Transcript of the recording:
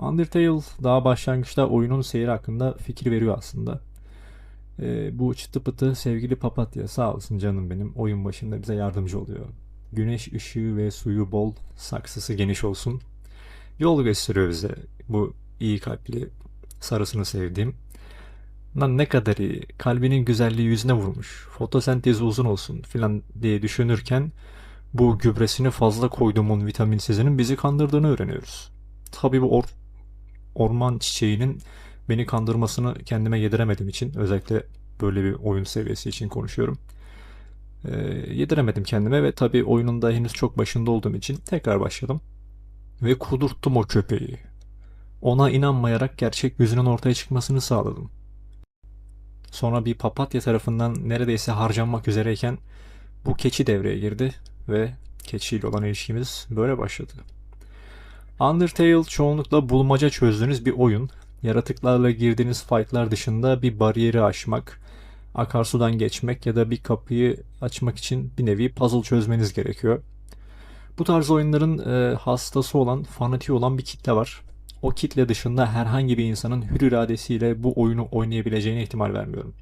Undertale daha başlangıçta oyunun seyri hakkında fikir veriyor aslında. Ee, bu çıtı pıtı sevgili papatya sağ olsun canım benim oyun başında bize yardımcı oluyor. Güneş ışığı ve suyu bol, saksısı geniş olsun. Yol gösteriyor bize bu iyi kalpli sarısını sevdiğim. Lan ne kadar iyi, kalbinin güzelliği yüzüne vurmuş, fotosentezi uzun olsun filan diye düşünürken bu gübresini fazla koyduğumun vitaminsizinin bizi kandırdığını öğreniyoruz. Tabii bu or- orman çiçeğinin beni kandırmasını kendime yediremedim için özellikle böyle bir oyun seviyesi için konuşuyorum. Ee, yediremedim kendime ve tabii oyunun da henüz çok başında olduğum için tekrar başladım. Ve kudurttum o köpeği. Ona inanmayarak gerçek yüzünün ortaya çıkmasını sağladım. Sonra bir papatya tarafından neredeyse harcanmak üzereyken bu keçi devreye girdi ve keçiyle olan ilişkimiz böyle başladı. Undertale çoğunlukla bulmaca çözdüğünüz bir oyun. Yaratıklarla girdiğiniz fightlar dışında bir bariyeri aşmak, akarsudan geçmek ya da bir kapıyı açmak için bir nevi puzzle çözmeniz gerekiyor. Bu tarz oyunların e, hastası olan, fanatiği olan bir kitle var. O kitle dışında herhangi bir insanın hür iradesiyle bu oyunu oynayabileceğine ihtimal vermiyorum.